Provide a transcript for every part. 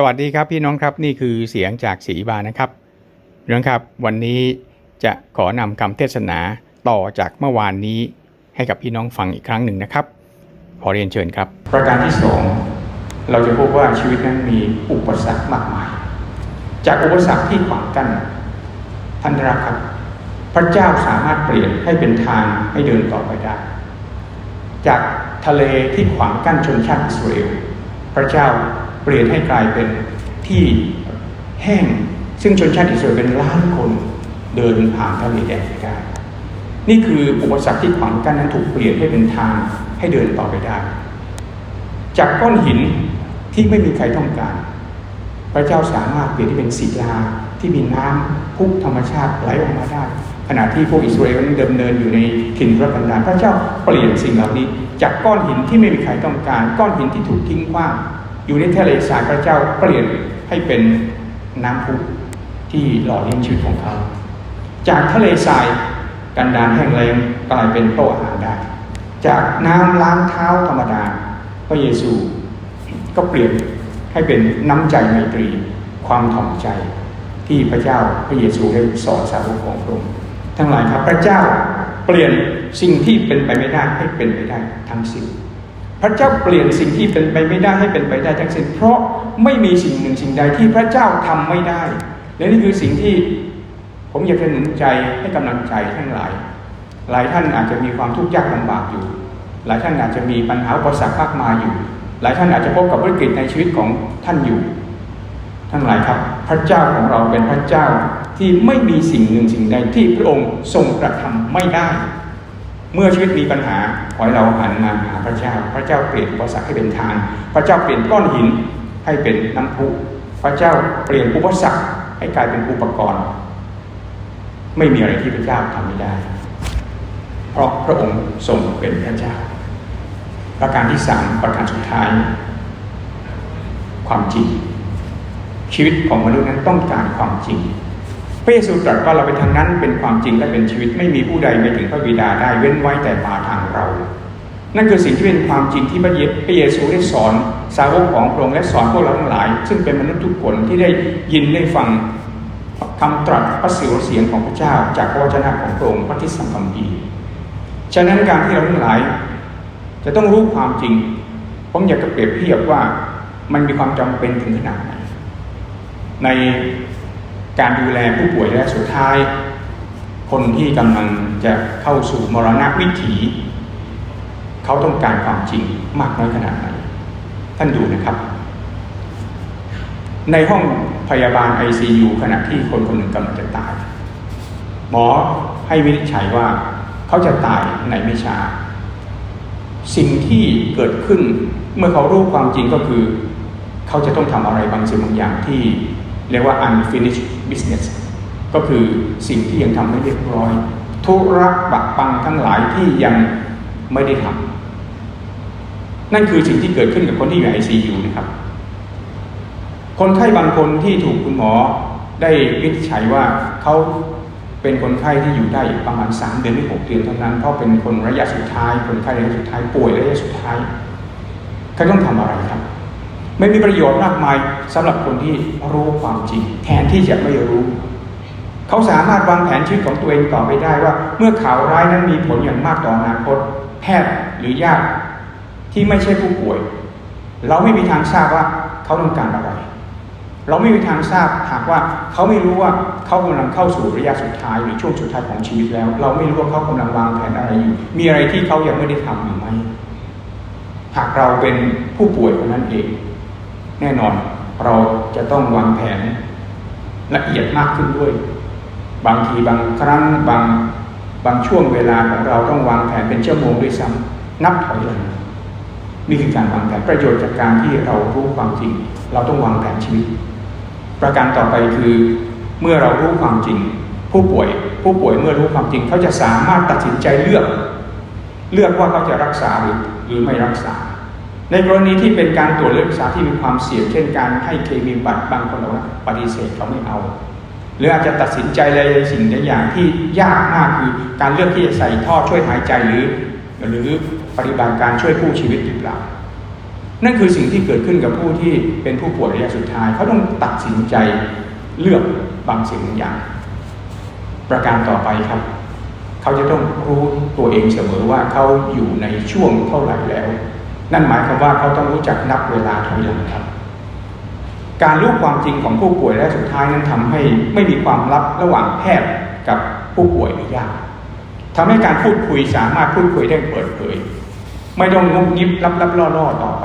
สวัสดีครับพี่น้องครับนี่คือเสียงจากศรีบานะครับน้องครับ วันนี้จะขอนำคำเทศนาต่อจากเมื่อวานนี้ให้กับพี่น้องฟังอีกครั้งหนึ่งนะครับ ขอเรียนเชิญครับ ประการที่สองเราจะพบว่าชีวิตนั้นมีอุปสรรคมากมาย จากอุปสรรคที่ขวางกั้นท่านรักครับ พระเจ้าสามารถเปลี่ยนให้เป็นทางให้เดินต่อไปได้ จากทะเลที่ขวางกั้นชนชาติอิสราเอลพระเจ้า เปลี่ยนให้กลายเป็นที่แห้ง ซึ่งชนชาติอิสราเอลเป็นล้านคนเดินผ่านทะเลแดงไปได้นี่คืออุปสรรคที่ขวางกั้นนั้นถูกเปลี่ยนให้เป็นทางให้เดินต่อไปได้ จากก้อนหินที่ไม่มีใครต้องการ พระเจ้าสามารถเปลี่ยนที่เป็นศิลาที่มีน้ำพุกธรรมชาติไหลออกมาได้ ขณะที่พวกอิสราเอลนั้นเดิมเนินอยู่ในถิ่นทุรกันดารพระเจ้าเปลี่ยนสิ่งเหล่านี้ จากก้อนหินที่ไม่มีใครต้องการ ก้อนหินที่ถูกทิ้งขว้าง อยู่ในทะเลทรายพระเจ้าเปลี่ยนให้เป็นน้ำพุที่หล่อเลี้ยงชีวิตของเขา จากทะเลทรายกันดารแห้งแล้งกลายเป็นโต๊ะอาหารได้ จากน้ำล้างเท้าธรรมดา พระเยซูก็เปลี่ยนให้เป็นน้ำใจไมตรี ความถ่อมใจที่พระเจ้าพระเยซูได้สอนสาวกของพระองค์ทั้งหลายครับพระเจ้าเปลี่ยนสิ่งที่เป็นไปไม่ได้ให้เป็นไปได้ทั้งสิ้น พระเจ้าเปลี่ยนสิ่งที่เป็นไปไม่ได้ให้เป็นไปได้ทั้งสิ้นเพราะไม่มีสิ่งหนึ่งสิ่งใดที่พระเจ้าทำไม่ได้ และนี่คือสิ่งที่ผมอยากจะหนุนใจให้กำลังใจทั้งหลาย หลายท่านอาจจะมีความทุกข์ยากลำบากอยู่ หลายท่านอาจจะมีปัญหาอุปสรรคมากมายอยู่ หลายท่านอาจจะพบกับวิกฤตในชีวิตของท่านอยู่ ทั้งหลายครับ พระเจ้าของเราเป็นพระเจ้าที่ไม่มีสิ่งหนึ่งสิ่งใดที่พระองค์ทรงกระทำไม่ได้ เมื่อชีวิตมีปัญหาขอให้เราหันมาหาพระเจ้า พระเจ้าเปลี่ยนอุปสรรคให้เป็นทาง พระเจ้าเปลี่ยนก้อนหินให้เป็นน้ำพุพระเจ้าเปลี่ยนอุปสรรคให้กลายเป็นอุปกรณ์ ไม่มีอะไรที่พระเจ้าทำไม่ได้ เพราะพระองค์ทรงเป็นพระเจ้า ประการที่สามประการสุดท้าย ความจริง ชีวิตของมนุษย์นั้นต้องการความจริง พระเยซูตรัสว่าเราไปทางนั้นเป็นความจริงและเป็นชีวิตไม่มีผู้ใดไปถึงพระบิดาได้เว้นไว้แต่มาทางเรา นั่นคือสิ่งที่เป็นความจริงที่พระเยซูได้สอนสาวกของพระองค์และสอนพวกเราทั้งหลาย ซึ่งเป็นมนุษย์ทุกคนที่ได้ยินได้ฟังคำตรัสพระสิวเสียงของพระเจ้า จากพระวจนะของพระองค์พระทิสัมพัมพีฉะนั้นการที่เราทั้งหลาย จะต้องรู้ความจริง ผมอยากจะเปรียบเทียบว่ามันมีความจำเป็นถึงขนาดไหนใน การดูแลผู้ป่วยและสุดท้าย คนที่กำลังจะเข้าสู่มรณะวิถีเขาต้องการความจริงมากน้อยขนาดไหนท่านดูนะครับ ในห้องพยาบาล ICU ขณะที่คนคนหนึ่งกำลังจะตาย หมอให้วินิจฉัยว่าเขาจะตายในไม่ช้าสิ่งที่เกิดขึ้นเมื่อเขารู้ความจริงก็คือ เขาจะต้องทำอะไรบางสิ่งบางอย่างที่เรียกว่า unfinished business ก็คือสิ่งที่ยังทำไม่เรียบร้อย ธุระบักปังทั้งหลายที่ยังไม่ได้ทำนั่นคือสิ่งที่เกิดขึ้นกับคนที่อยู่ใน ICU นะครับ คนไข้บางคนที่ถูกคุณหมอได้วินิจฉัยว่าเขาเป็นคนไข้ที่อยู่ได้ประมาณ 3 เดือนหรือ6เดือนเท่านั้น เพราะเป็นคนระยะสุดท้าย คนไข้ระยะสุดท้ายป่วยระยะสุดท้ายเขาต้องทำอะไรครับ ไม่มีประโยชน์มากมายสำหรับคนที่รู้ความจริง แทนที่จะไม่รู้ เขาสามารถวางแผนชีวิตของตัวเองต่อไปได้ว่า เมื่อข่าวร้ายนั้นมีผลอย่างมากต่ออนาคต แพทย์หรือญาติที่ไม่ใช่ผู้ป่วย เราไม่มีทางทราบว่าเขาต้องการอะไร เราไม่มีทางทราบหากว่าเขาไม่รู้ว่าเขากำลังเข้าสู่ระยะสุดท้ายหรือช่วงสุดท้ายของชีวิตแล้ว เราไม่รู้ว่าเขากำลังวางแผนอะไรอยู่มีอะไรที่เขายังไม่ได้ทำอยู่ไหมหากเราเป็นผู้ป่วยคนนั้นเอง แน่นอน เราจะต้องวางแผนละเอียดมากขึ้นด้วย บางทีบางครั้งบางบางช่วงเวลาของเราต้องวางแผนเป็นชั่วโมงด้วยซ้ำนับถอยหลังนี่คือการวางแผนประโยชน์จากการที่เรารู้ความจริง เราต้องวางแผนชีวิต ประการต่อไปคือเมื่อเรารู้ความจริง ผู้ป่วย ผู้ป่วยเมื่อรู้ความจริง เขาจะสามารถตัดสินใจเลือก เลือกว่าเขาจะรักษาหรือหรือไม่รักษา ในกรณีที่เป็นการตรวจเลือกรักษาที่มีความเสี่ยงเช่นการให้เคมีบัตรบางคนบอกว่าปฏิเสธเขาไม่เอา หรืออาจจะตัดสินใจอะไรสิ่งใดอย่างที่ยากมากคือการเลือกที่จะใส่ท่อช่วยหายใจหรือ หรือปฏิบัติการช่วยผู้ชีวิตหรือเปล่านั่นคือสิ่งที่เกิดขึ้นกับผู้ที่เป็นผู้ป่วยระยะสุดท้าย เขาต้องตัดสินใจเลือกบางสิ่งบางอย่าง ประการต่อไปครับ เขาจะต้องรู้ตัวเองเสมอว่าเขาอยู่ในช่วงเท่าไหร่แล้ว นั่นหมายความว่าเขาต้องรู้จักนับเวลาถอยหลังครับ การรู้ความจริงของผู้ป่วยและสุดท้ายนั้นทำให้ไม่มีความลับระหว่างแพทย์กับผู้ป่วยหรือยาทำให้การพูดคุยสามารถพูดคุยได้เปิดเผย ไม่ต้องงุบงิบลับลับล่อล่อต่อไป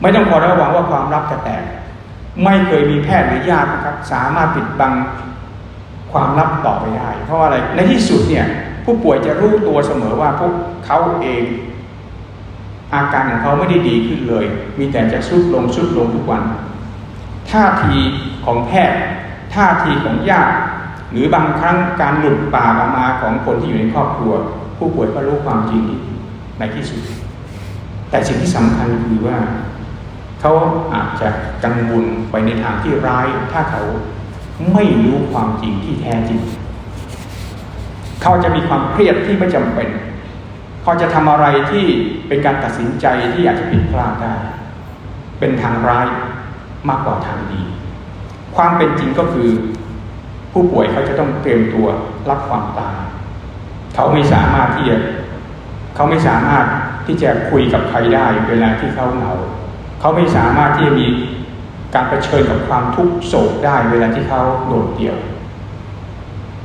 ไม่ต้องคอยระวังว่าความลับจะแตก ไม่เคยมีแพทย์หรือญาตินะครับ สามารถปิดบังความลับต่อไปได้ เพราะอะไร ในที่สุดเนี่ยผู้ป่วยจะรู้ตัวเสมอว่าพวกเขาเอง อาการของเขาไม่ได้ดีขึ้นเลย มีแต่จะสุดลงสุดลงทุกวัน ท่าทีของแพทย์ ท่าทีของญาติ หรือบางครั้งการหลุดปากออกมาของคนที่อยู่ในครอบครัว ผู้ป่วยก็รู้ความจริงในที่สุด แต่สิ่งที่สำคัญคือว่า เขาอาจจะกังวลไปในทางที่ร้าย ถ้าเขาไม่รู้ความจริงที่แท้จริง เขาจะมีความเครียดที่ไม่จำเป็น เขาจะทำอะไรที่เป็นการตัดสินใจที่อาจจะผิดพลาดได้ เป็นทางร้ายมากกว่าทางดี ความเป็นจริงก็คือ ผู้ป่วยเขาจะต้องเตรียมตัวรับความตายเขาไม่สามารถที่จะเขาไม่สามารถที่จะคุยกับใครได้เวลาที่เขาเหงาเขาไม่สามารถที่จะมีการเผชิญกับความทุกข์โศกได้เวลาที่เขาโดดเดี่ยว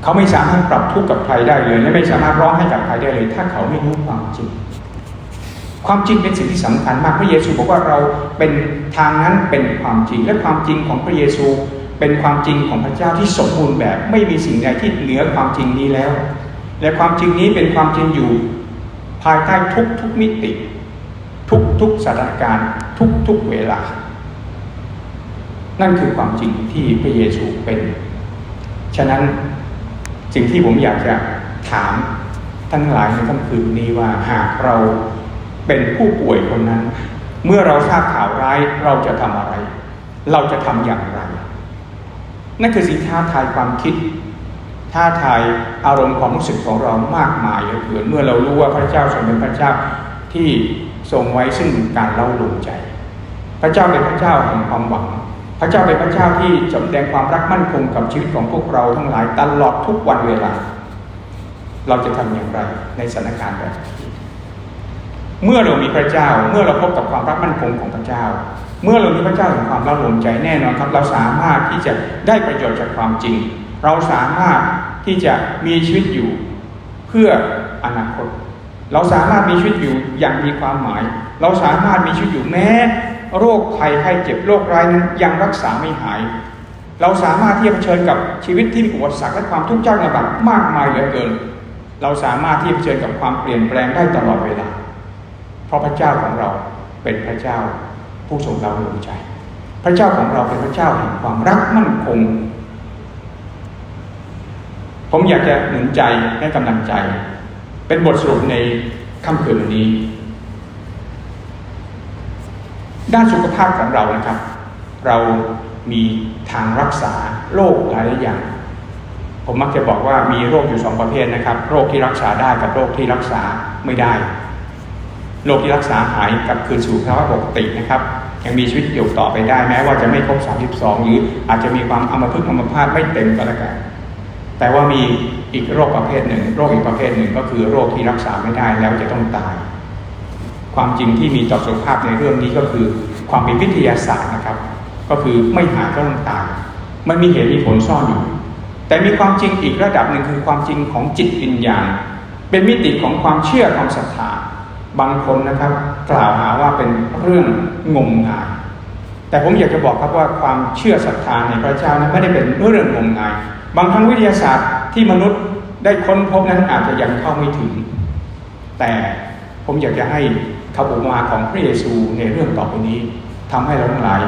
เขาไม่สามารถปรับทุกข์กับใครได้เลย และไม่สามารถร้องให้กับใครได้เลย ถ้าเขาไม่รู้ความจริง ความจริงเป็นสิ่งที่สำคัญมากพระเยซูบอกว่าเราเป็นทางนั้นเป็นความจริง และความจริงของพระเยซูเป็นความจริงของพระเจ้าที่สมบูรณ์แบบ ไม่มีสิ่งใดที่เหนือความจริงนี้แล้ว และความจริงนี้เป็นความจริงอยู่ ภายใต้ทุกทุกมิติ ทุกทุกสถานการณ์ทุกทุกเวลา นั่นคือความจริงที่พระเยซูเป็น ฉะนั้น สิ่งที่ผมอยากจะถามท่านหลายในค่ำคืนนี้ว่าหากเราเป็นผู้ป่วยคนนั้น เมื่อเราทราบข่าวร้ายเราจะทำอะไร เราจะทำอย่างไร นั่นคือสิ่งท้าทายความคิดท้าทายอารมณ์ความรู้สึกของเรามากมายเหลือเกินเมื่อเรารู้ว่าพระเจ้าทรงเป็นพระเจ้าที่ทรงไว้ซึ่งการเล่าลงใจ พระเจ้าเป็นพระเจ้าแห่งความหวัง พระเจ้าเป็นพระเจ้าที่สำแดงความรักมั่นคงกับชีวิตของพวกเราทั้งหลายตลอดทุกวันเวลา เราจะทำอย่างไรในสถานการณ์แบบนี้เมื่อเรามีพระเจ้า เมื่อเราพบกับความรักมั่นคงของพระเจ้า เมื่อเรามีพระเจ้าแห่งความล่าลงใจแน่นอนครับ เราสามารถที่จะได้ประโยชน์จากความจริง เราสามารถที่จะมีชีวิตอยู่เพื่ออนาคต เราสามารถมีชีวิตอยู่อย่างมีความหมาย เราสามารถมีชีวิตอยู่แม้ โรคภัยไข้เจ็บโรคร้ายนั้นยังรักษาไม่หาย เราสามารถที่จะเผชิญกับชีวิตที่มีอุปสรรคและความทุกข์ยากลำบากมากมายเหลือเกิน เราสามารถที่จะเผชิญกับความเปลี่ยนแปลงได้ตลอดเวลา เพราะพระเจ้าของเราเป็นพระเจ้าผู้ทรงเราลงใจ พระเจ้าของเราเป็นพระเจ้าแห่งความรักมั่นคง ผมอยากจะหนุนใจให้กำลังใจ เป็นบทสรุปในค่ำคืนวันนี้ ด้านสุขภาพของเรานะครับ เรามีทางรักษาโรคหลายอย่าง ผมมักจะบอกว่ามีโรคอยู่สองประเภทนะครับ โรคที่รักษาได้กับโรคที่รักษาไม่ได้ โรคที่รักษาหายกับคืนสู่ภาวะปกตินะครับ ยังมีชีวิตอยู่ต่อไปได้แม้ว่าจะไม่ครบ 32 หรืออาจจะมีความอัมพฤกษ์อัมพาตไม่เต็มก็แล้วกันแต่ว่ามีอีกโรคประเภทหนึ่ง โรคอีกประเภทหนึ่งก็คือโรคที่รักษาไม่ได้แล้วจะต้องตาย ความจริงที่มีต่อสุขภาพในเรื่องนี้ก็คือ ความเป็นวิทยาศาสตร์นะครับ ก็คือไม่หายก็ต้องตายมันมีเหตุมีผลซ่อนอยู่ แต่มีความจริงอีกระดับหนึ่งคือความจริงของจิตวิญญาณ เป็นมิติของความเชื่อความศรัทธาบางคนนะครับ กล่าวหาว่าเป็นเรื่องงมงายแต่ผมอยากจะบอกครับว่าความเชื่อศรัทธาในพระเจ้านั้นไม่ได้เป็นเรื่องงมงาย บางครั้งวิทยาศาสตร์ที่มนุษย์ได้ค้นพบนั้นอาจจะยังเข้าไม่ถึง แต่ผมอยากจะให้ คำอุปมาของพระเยซูในเรื่องต่อไปนี้ทำให้เราทั้งหลาย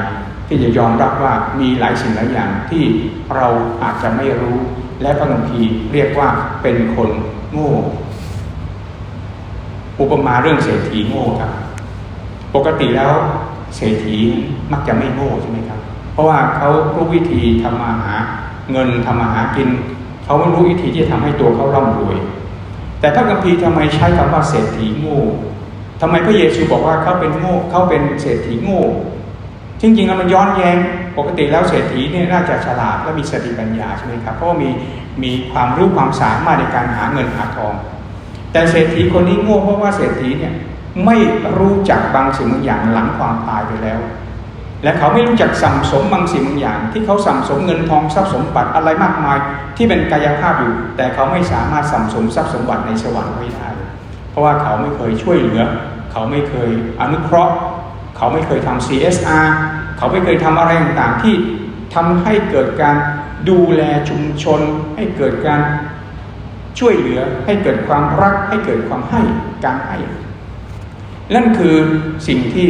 ที่จะยอมรับว่ามีหลายสิ่งหลายอย่างที่เราอาจจะไม่รู้ และบางทีเรียกว่าเป็นคนโง่ อุปมาเรื่องเศรษฐีโง่ครับ ปกติแล้วเศรษฐีมักจะไม่โง่ใช่ไหมครับ เพราะว่าเขารู้วิธีทำมาหาเงินทำมาหากิน เขาไม่รู้วิธีที่จะทำให้ตัวเขาร่ำรวย แต่พระคัมภีร์ทำไมใช้คำว่าเศรษฐีโง่ ทำไมพระเยซูบอกว่าเขาเป็นโง่เขาเป็นเศรษฐีโง่จริงๆแล้วมันย้อนแยง้งปกติแล้วเศรษฐีเนี่ยน่าจะฉลาดและมีสติปัญญาใช่ไหมครับเพราะมีมีความรู้ความสามารถในการหาเงินหาทอง แต่เศรษฐีคนนี้โง่เพราะว่าเศรษฐีเนี่ยไม่รู้จักบางสิ่งบางอย่างหลังความตายไปแล้ว และเขาไม่รู้จักสั่สมบางสิ่งบางอย่าง ที่เขาสั่สมเงินทองทรัพย์สมบัติอะไรมากมาย ที่เป็นกายภาพอยู่ แต่เขาไม่สามารถสั่สมทรัพย์สมบัติในสวรรค์ไว้ได้ ราะว่าเขาไม่เคยช่วยเหลือ เขาไม่เคยอนุเคราะห์ เขาไม่เคยทำ CSR เขาไม่เคยทำอะไรต่างๆที่ทำให้เกิดการดูแลชุมชน ให้เกิดการช่วยเหลือ ให้เกิดความรัก ให้เกิดความให้การให้ นั่นคือสิ่งที่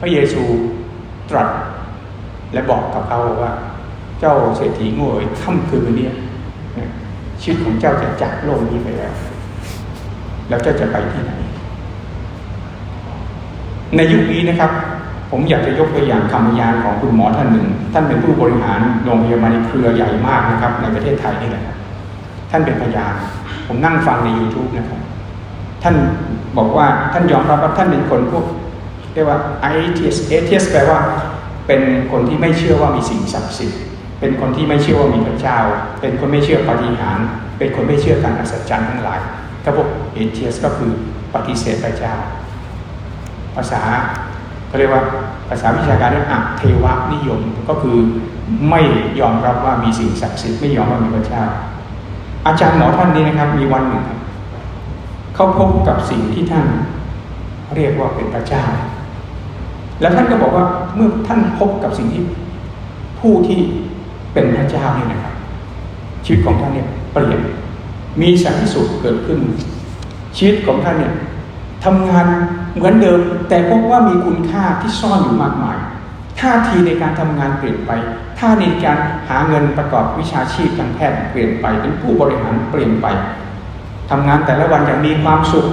พระเยซูตรัสและบอกกับเขาว่า เจ้าเศรษฐีโง่เอ๋ยค่ำคืนนี้ชีวิตของเจ้าจะจากโลกนี้ไปแล้ว แล้วจ้าจะไปที่ไหน ในยุคนี้นะครับ ผมอยากจะยกตัวอย่างคำพยานของคุณหมอท่านหนึ่ง ท่านเป็นผู้บริหารโรงพยาบาลในเครือใหญ่มากนะครับ ในประเทศไทยนี่แหละท่านเป็นพยานผมนั่งฟังใน YouTube นะครับ ท่านบอกว่าท่านยอมรับว่าท่านเป็นคนพวกเรียกว่า atheist atheist แปลว่า เป็นคนที่ไม่เชื่อว่ามีสิ่งศักดิ์สิทธิ์ เป็นคนที่ไม่เชื่อว่ามีพระเจ้า เป็นคนไม่เชื่อปฏิหาริย์เป็นคนไม่เชื่อการอัศจรรย์ทั้งหลาย ถ้าพวก atheist ก็คือปฏิเสธพระเจ้า ภาษาเขาเรียกว่าภาษาวิชาการเรียกอะเทวนิยมก็คือไม่ยอมรับว่ามีสิ่งศักดิ์สิทธิ์ไม่ยอมรับมีพระเจ้า อาจารย์หมอท่านนี้นะครับ มีวันหนึ่งเขาพบกับสิ่งที่ท่านเรียกว่าเป็นพระเจ้า แล้วท่านก็บอกว่าเมื่อท่านพบกับสิ่งที่ผู้ที่เป็นพระเจ้าเนี่ยนะครับ ชีวิตของท่านเนี่ยเปลี่ยน มีสันติสุขเกิดขึ้น ชีวิตของท่านเนี่ยทำงานเหมือนเดิม แต่พบว่ามีคุณค่าที่ซ่อนอยู่มากมายท่าทีในการทำงานเปลี่ยนไปท่าในการหาเงินประกอบวิชาชีพทางแพทย์เปลี่ยนไป เป็นผู้บริหารเปลี่ยนไปทำงานแต่ละวันอย่างมีความสุข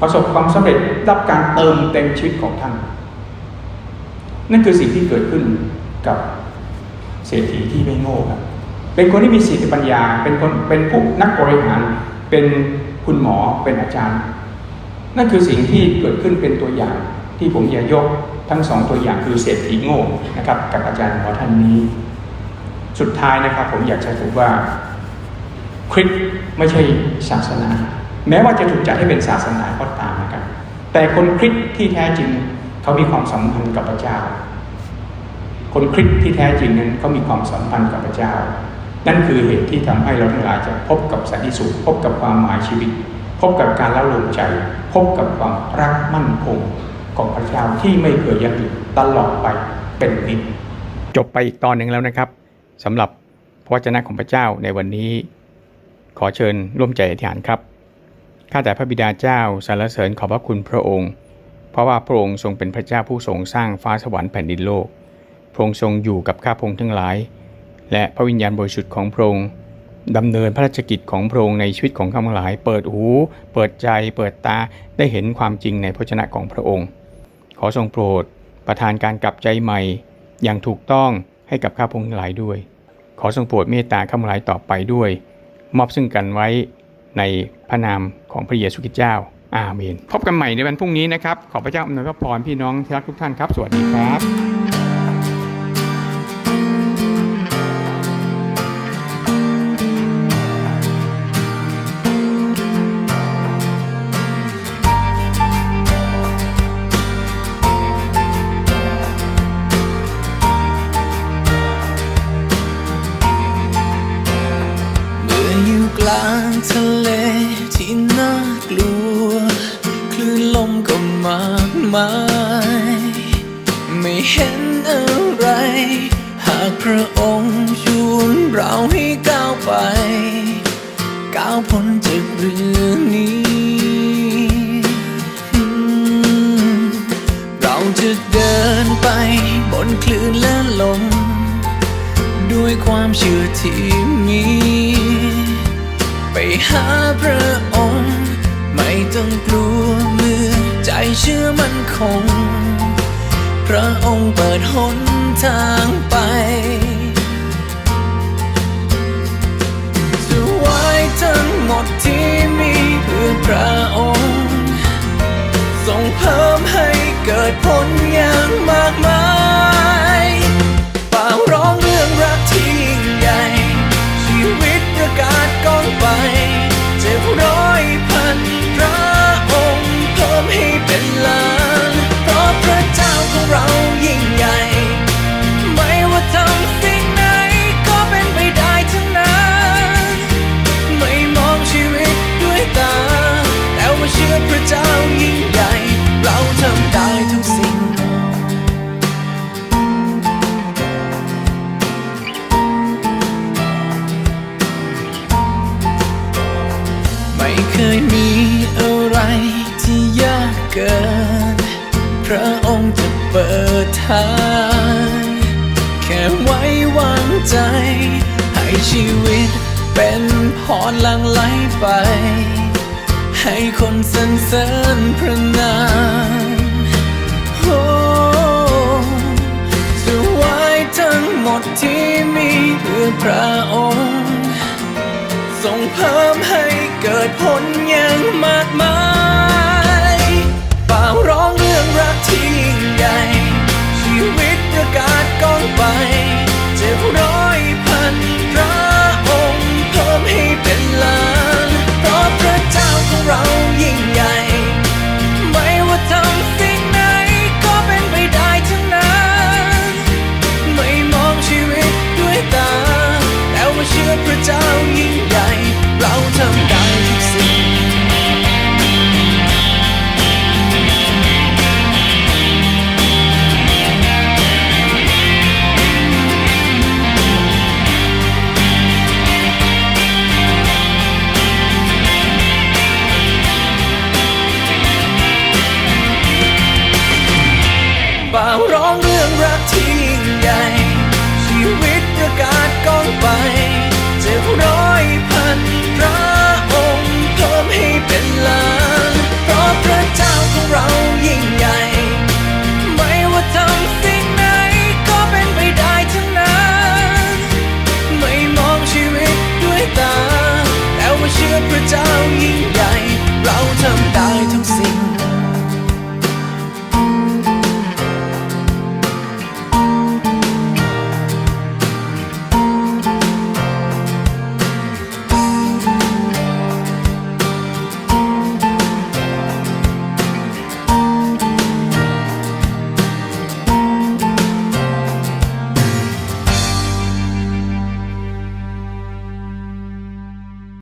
ประสบความสำเร็จรับการเติมเต็มชีวิตของท่าน นั่นคือสิ่งที่เกิดขึ้นกับเศรษฐีที่ไม่โง่ครับ เป็นคนที่มีสติปัญญา เป็นคนเป็นผู้นักบริหาร เป็นคุณหมอเป็นอาจารย์ นั่นคือสิ่งที่เกิดขึ้นเป็นตัวอย่างที่ผมอยากยกทั้งสองตัวอย่างคือเศรษฐีโง่นะครับ กับอาจารย์หมอท่านนี้ สุดท้ายนะครับ ผมอยากจะถือว่าคริสต์ไม่ใช่ศาสนา แม้ว่าจะถูกจัดให้เป็นศาสนาก็ตามนะครับ แต่คนคริสต์ที่แท้จริงเขามีความสัมพันธ์กับพระเจ้า คนคริสต์ที่แท้จริงนั้นเขามีความสัมพันธ์กับพระเจ้า นั่นคือเหตุที่ทำให้เราทั้งหลายจะพบกับสันติสุขพบกับความหมายชีวิต พบกับการละลมใจ พบกับความรักมั่นคงของพระเจ้าที่ไม่เคยยับยั้งตลอดไปเป็นนิจจบไปอีกตอนหนึ่งแล้วนะครับสำหรับพระวจนะของพระเจ้าในวันนี้ ขอเชิญร่วมใจอธิษฐานครับข้าแต่พระบิดาเจ้าสรรเสริญขอบพระคุณพระองค์ เพราะว่าพระองค์ทรงเป็นพระเจ้าผู้ทรงสร้างฟ้าสวรรค์แผ่นดินโลกพระองค์ทรงอยู่กับข้าพงทั้งหลาย และพระวิญญาณบริสุทธิ์ของพระองค์ดำเนินพระราชกิจของพระองค์ในชีวิตของข้าพทั้งหลาย เปิดหู เปิดใจ เปิดตาได้เห็นความจริงในพระชนะของพระองค์ ขอทรงโปรด ประทานการกลับใจใหม่ อย่างถูกต้องให้กับข้าพงหลายด้วย ขอทรงโปรดเมตตาข้าพหลายต่อไปด้วย มอบซึ่งกันไว้ในพระนามของพระเยซูคริสต์เจ้า อาเมน พบกันใหม่ในวันพรุ่งนี้นะครับ ขอพระเจ้าอำนวยพระพรพี่น้องที่รักทุกท่านครับ สวัสดีครับ มาย ไม่เห็นอะไร หากพระองค์ชวนเราให้ก้าวไป ก้าวพ้นจากเรื่องนี้ เราจะเดินไปบนคลื่นและลม ด้วยความเชื่อที่มี ไปหาพระองค์ ไม่ต้องกลัว เชื่อมันคง พระองค์เปิดหนทางไป จะไว้ทั้งหมดที่มีเพื่อพระองค์ ทรงเพิ่มให้เกิดผลอย่างมากมาย ยมีอะไรที่ยากเกิน พระองค์จะเปิดทาง แค่ไว้วางใจ ให้ชีวิตเป็นพรลังไหลไป ให้คนสรรเสริญพระนามโอ้จะไว้ทั้งหมดที่มีเพื่อพระองค์ ส่งเพิ่มให้เกิดผลอย่างมากมาย